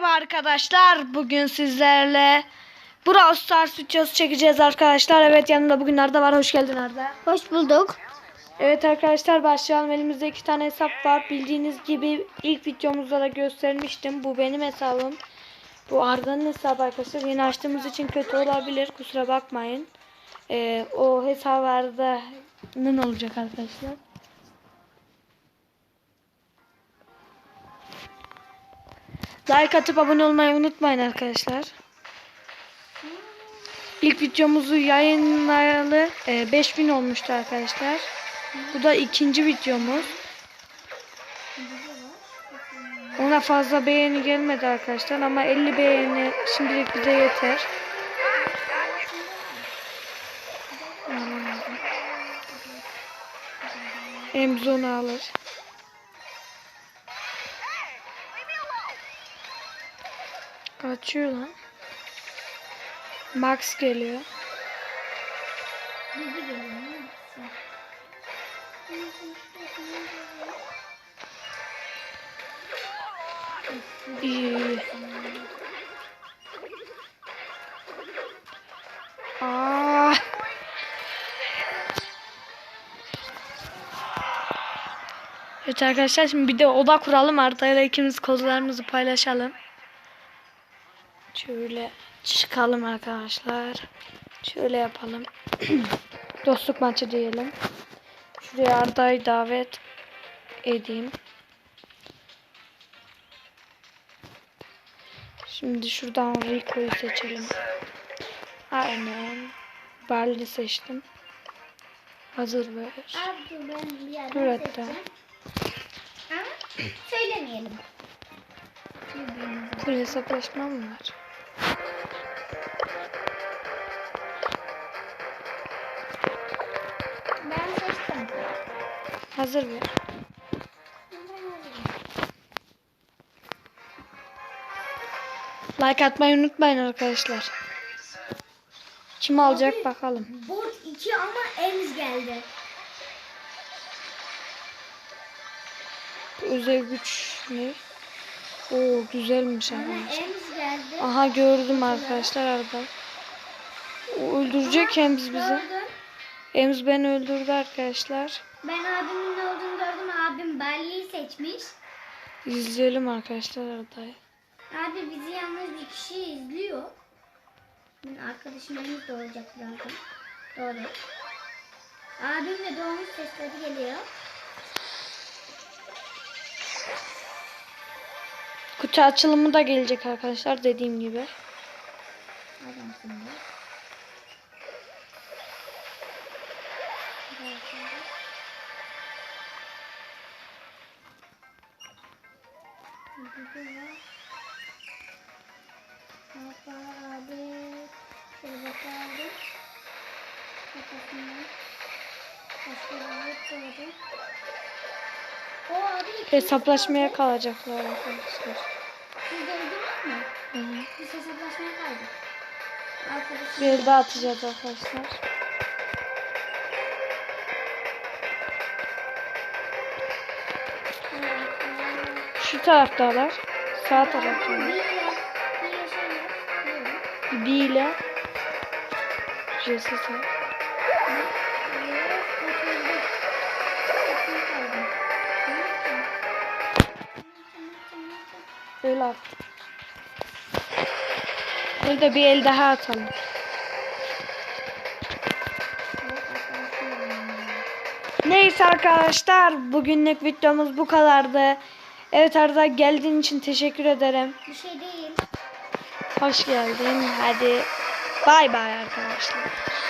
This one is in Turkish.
Merhaba arkadaşlar. Bugün sizlerle Brawl Stars videosu çekeceğiz arkadaşlar. Evet yanımda bugün Arda var. Hoş geldin Arda. Hoş bulduk. Evet arkadaşlar başlayalım. Elimizde iki tane hesap var. Bildiğiniz gibi ilk videomuzda da göstermiştim. Bu benim hesabım. Bu Arda'nın hesabı arkadaşlar. Yeni açtığımız için kötü olabilir. Kusura bakmayın. Ee, o hesap Arda'nın olacak arkadaşlar. Like atıp abone olmayı unutmayın arkadaşlar. İlk videomuzu yayınlayalı e, 5000 olmuştu arkadaşlar. Bu da ikinci videomuz. Ona fazla beğeni gelmedi arkadaşlar ama 50 beğeni şimdilik bize yeter. Emzi onu alır. Kaçıyor lan. Max geliyor. İyi. Aa. Evet arkadaşlar şimdi bir de oda kuralım Arda'yla ikimiz kodlarımızı paylaşalım. Şöyle çıkalım arkadaşlar. Şöyle yapalım. Dostluk maçı diyelim. Şuraya Arda'yı davet edeyim. Şimdi şuradan Rico'yu seçelim. Aynen. Barley seçtim. Hazır ver. Abi ben bir yerden seçeceğim. Ama söylemeyelim. Hesaplaşma mı var? Hazır ver. Like atmayı unutmayın arkadaşlar. Kim alacak bakalım. Bot 2 ama Ems geldi. Özel güç ne? Oo güzelmiş arkadaşlar. Ems geldi. Aha gördüm arkadaşlar arada. O öldürecek hem bizi. Gördüm. Emz beni öldürdü arkadaşlar. Ben abimin ne olduğunu gördüm. Abim Balli'yi seçmiş. İzleyelim arkadaşlar Arda'yı. Abi bizi yalnız bir kişi izliyor. Benim arkadaşım Ems de olacak birazdan. Doğru. Abim de doğmuş sesleri geliyor. Kutu açılımı da gelecek arkadaşlar dediğim gibi. Adam Hoppa abi. Şöyle bakalım. Kafasından. Başka bir koydu. O abi Hesaplaşmaya kalacaklar arkadaşlar. Siz de öldünüz mü? Hı hı. Biz hesaplaşmaya kaldık. Arkadaşım. Bir daha atacağız arkadaşlar. Şu taraftalar. Sağ taraftalar. B ile sağ. Öyle at. Burada bir el daha atalım. Neyse arkadaşlar bugünlük videomuz bu kadardı. Evet Arda geldiğin için teşekkür ederim. Bir şey değil. Hoş geldin. Hadi bay bay arkadaşlar.